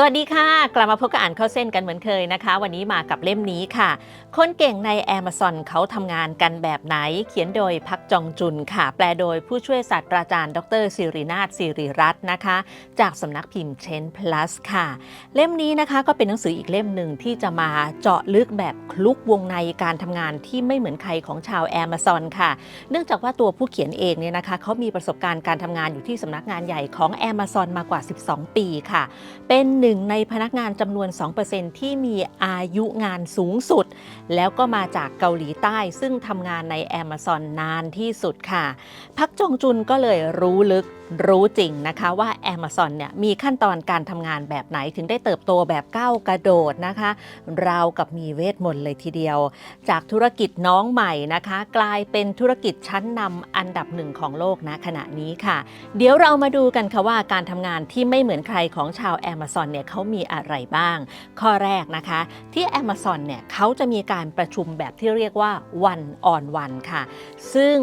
สวัสดีค่ะ กลับมาพบกับอ่านเข้าเส้นกันเหมือนเคยนะคะ วันนี้มากับเล่มนี้ค่ะ คนเก่งใน Amazon เขาทำงานกันแบบไหน เขียนโดยพักจองจุนค่ะ แปลโดยผู้ช่วยศาสตราจารย์ ดรสิรินาถสิริรัตน์นะคะ จากสำนักพิมพ์เชน plus ค่ะ เล่มนี้นะคะก็เป็นหนังสืออีกเล่มหนึ่งที่จะมาเจาะลึกแบบคลุกวงในการทำงานที่ไม่เหมือนใครของชาว Amazon ค่ะ เนื่องจากว่าตัวผู้เขียนเองเนี่ยนะคะเขามีประสบการณ์การทำงานอยู่ที่สำนักงานใหญ่ของ Amazon มากว่า 12 ปีค่ะ เป็นหนึ่งึ่งในพนักงานจำนวน 2%ที่มีอายุงานสูงสุด แล้วก็มาจากเกาหลีใต้ ซึ่งทำงานใน Amazon นานที่สุดค่ะ พักจงจุนก็เลยรู้ลึกรู้จริงนะคะว่า Amazon เนี่ยมีขั้นตอนการทำงานแบบไหนถึงได้เติบโตแบบก้าวกระโดดนะคะ ราวกับมีเวทมนต์เลยทีเดียว จากธุรกิจน้องใหม่นะคะ กลายเป็นธุรกิจชั้นนำอันดับหนึ่งของโลกณขณะนี้ค่ะ เดี๋ยวเรามาดูกันค่ะว่าการทำงานที่ไม่เหมือนใครของชาว Amazon เนี่ยเขามีอะไรบ้าง ข้อแรกนะคะที่ Amazon เนี่ยเขาจะมีการประชุมแบบที่เรียกว่า one on one ค่ะ ซึ่ง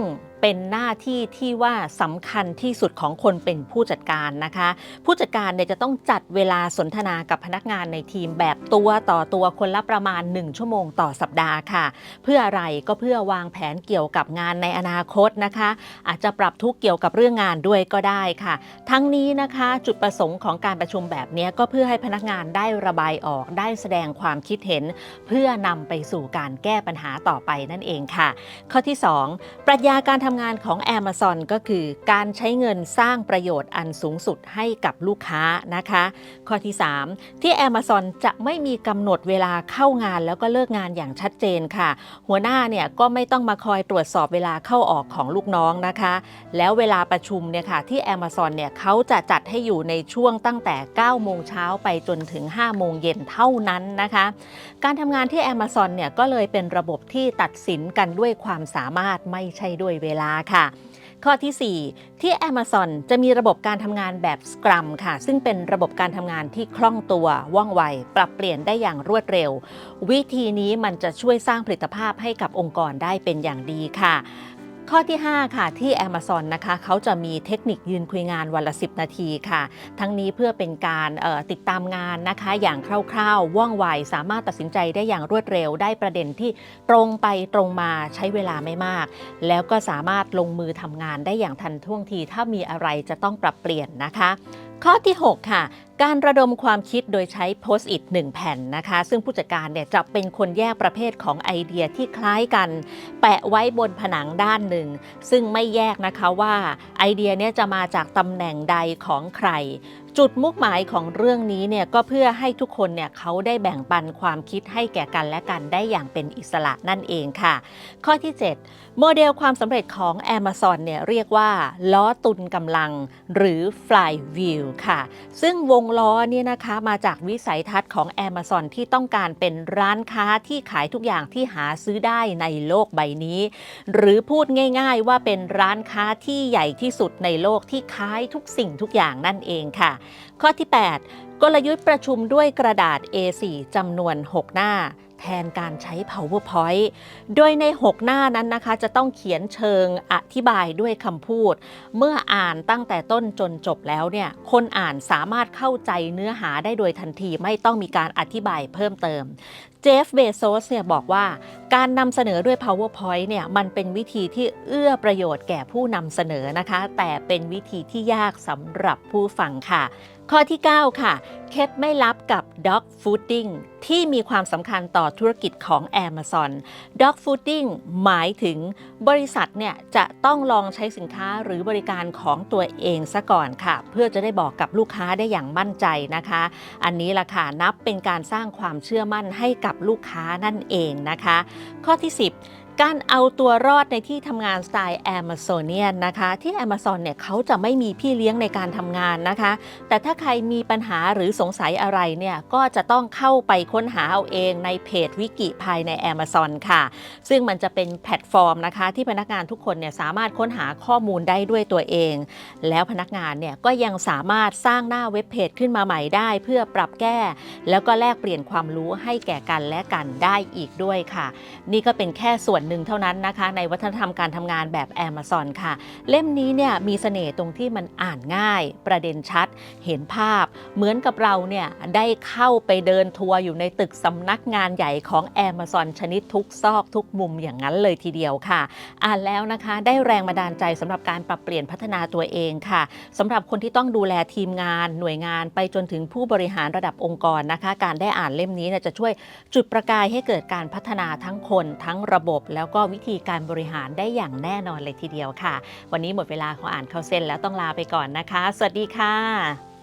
เป็นหน้าที่ที่ว่าสำคัญที่สุดของคนเป็นผู้จัดการนะคะ ผู้จัดการเนี่ยจะต้องจัดเวลาสนทนากับพนักงานในทีมแบบตัวต่อตัวคนละประมาณ 1 ชั่วโมงต่อสัปดาห์ค่ะ เพื่ออะไรก็เพื่อวางแผนเกี่ยวกับงานในอนาคตนะคะ อาจจะปรับทุกเกี่ยวกับเรื่องงานด้วยก็ได้ค่ะ ทั้งนี้นะคะจุดประสงค์ของการประชุมแบบนี้ก็เพื่อให้พนักงานได้ระบายออกได้แสดงความคิดเห็น เพื่อนำไปสู่การแก้ปัญหาต่อไปนั่นเองค่ะ ข้อที่ 2 ปรัชญาการทำงานของ Amazon ก็คือการใช้เงินสร้างประโยชน์อันสูงสุดให้กับลูกค้านะคะ ข้อที่ 3 ที่ Amazon จะไม่มีกำหนดเวลาเข้างานแล้วก็เลิกงานอย่างชัดเจนค่ะ หัวหน้าเนี่ยก็ไม่ต้องมาคอยตรวจสอบเวลาเข้าออกของลูกน้องนะคะ แล้วเวลาประชุมเนี่ยค่ะที่ Amazon เนี่ยเขาจะจัดให้อยู่ในช่วงตั้งแต่ 9 โมงเช้าไปจนถึง 5 โมงเย็นเท่านั้นนะคะ การทำงานที่ Amazon เนี่ยก็เลยเป็นระบบที่ตัดสินกันด้วยความสามารถไม่ใช่ด้วยเวลาค่ะ ข้อทีสี่ 4 ที่ Amazon จะมีระบบการทำงานแบบ Scrum ค่ะ ซึ่งเป็นระบบการทำงานที่คล่องตัวว่องไว ปรับเปลี่ยนได้อย่างรวดเร็ว วิธีนี้มันจะช่วยสร้างผลิตภาพให้กับองค์กรได้เป็นอย่างดีค่ะ ข้อที่ 5 ค่ะที่ Amazon นะคะเขาจะมีเทคนิคยืนคุยงานวันละ 10 นาทีค่ะ ทั้งนี้เพื่อเป็นการออติดตามงานนะคะอย่างคร่าวๆ ว่องไวสามารถตัดสินใจได้อย่างรวดเร็วได้ประเด็นที่ตรงไปตรงมาใช้เวลาไม่มาก แล้วก็สามารถลงมือทำงานได้อย่างทันท่วงที ถ้ามีอะไรจะต้องปรับเปลี่ยนนะคะข้อที่ 6 ค่ะ การระดมความคิดโดยใช้โพสต์อิท1แผ่นนะคะ ซึ่งผู้จัดการเนี่ยจะเป็นคนแยกประเภทของไอเดียที่คล้ายกัน แปะไว้บนผนังด้านหนึ่ง ซึ่งไม่แยกนะคะว่าไอเดียเนี่ยจะมาจากตำแหน่งใดของใคร จุดมุ่งหมายของเรื่องนี้เนี่ยก็เพื่อให้ทุกคนเนี่ยเขาได้แบ่งปันความคิดให้แก่กันและกันได้อย่างเป็นอิสระนั่นเองค่ะ ข้อที่ 7 โมเดลความสำเร็จของ Amazon เนี่ยเรียกว่า ล้อตุนกำลังหรือ flywheel ค่ะ ซึ่งวงล้อเนี่ยนะคะมาจากวิสัยทัศน์ของ Amazon ที่ต้องการเป็นร้านค้าที่ขายทุกอย่างที่หาซื้อได้ในโลกใบนี้ หรือพูดง่ายๆว่าเป็นร้านค้าที่ใหญ่ที่สุดในโลกที่ขายทุกสิ่งทุกอย่างนั่นเองค่ะข้อที่ 8 กลยุทธ์ประชุมด้วยกระดาษ A4 จำนวน 6 หน้า แทนการใช้ PowerPoint โดยใน 6 หน้านั้นนะคะ จะต้องเขียนเชิงอธิบายด้วยคำพูด เมื่ออ่านตั้งแต่ต้นจนจบแล้วเนี่ย คนอ่านสามารถเข้าใจเนื้อหาได้โดยทันทีไม่ต้องมีการอธิบายเพิ่มเติมเจฟเบโซสเนี่ยบอกว่าการนำเสนอด้วย PowerPoint เนี่ยมันเป็นวิธีที่เอื้อประโยชน์แก่ผู้นำเสนอนะคะ แต่เป็นวิธีที่ยากสำหรับผู้ฟังค่ะ ข้อที่ 9 ค่ะ เคล็ดไม่ลับกับ Dog Fooding ที่มีความสำคัญต่อธุรกิจของ Amazon Dog Fooding หมายถึงบริษัทเนี่ยจะต้องลองใช้สินค้าหรือบริการของตัวเองซะก่อนค่ะ เพื่อจะได้บอกกับลูกค้าได้อย่างมั่นใจนะคะ อันนี้ล่ะค่ะนับเป็นการสร้างความเชื่อมั่นให้กับลูกค้านั่นเองนะคะ ข้อที่ 10 การเอาตัวรอดในที่ทำงานสไตล์ Amazonian นะคะ ที่ Amazon เนี่ยเขาจะไม่มีพี่เลี้ยงในการทำงานนะคะ แต่ถ้าใครมีปัญหาหรือสงสัยอะไรเนี่ยก็จะต้องเข้าไปค้นหาเอาเองในเพจวิกิภายใน Amazon ค่ะ ซึ่งมันจะเป็นแพลตฟอร์มนะคะ ที่พนักงานทุกคนเนี่ยสามารถค้นหาข้อมูลได้ด้วยตัวเอง แล้วพนักงานเนี่ยก็ยังสามารถสร้างหน้าเว็บเพจขึ้นมาใหม่ได้เพื่อปรับแก้ แล้วก็แลกเปลี่ยนความรู้ให้แก่กันและกันได้อีกด้วยค่ะ นี่ก็เป็นแค่ส่วนหนึ่งเท่านั้นนะคะ ในวัฒนธรรมการทำงานแบบ Amazon ค่ะ เล่มนี้เนี่ยมีเสน่ห์ตรงที่มันอ่านง่าย ประเด็นชัด เห็นภาพ เหมือนกับเราเนี่ยได้เข้าไปเดินทัวร์อยู่ในตึกสำนักงานใหญ่ของ Amazon ชนิดทุกซอกทุกมุมอย่างนั้นเลยทีเดียวค่ะ อ่านแล้วนะคะได้แรงบันดาลใจสำหรับการปรับเปลี่ยนพัฒนาตัวเองค่ะสำหรับคนที่ต้องดูแลทีมงานหน่วยงานไปจนถึงผู้บริหารระดับองค์กรนะคะ การได้อ่านเล่มนี้จะช่วยจุดประกายให้เกิดการพัฒนาทั้งคนทั้งระบบแล้วก็วิธีการบริหารได้อย่างแน่นอนเลยทีเดียวค่ะ วันนี้หมดเวลาของอ่านเข้าเส้นแล้วต้องลาไปก่อนนะคะ สวัสดีค่ะ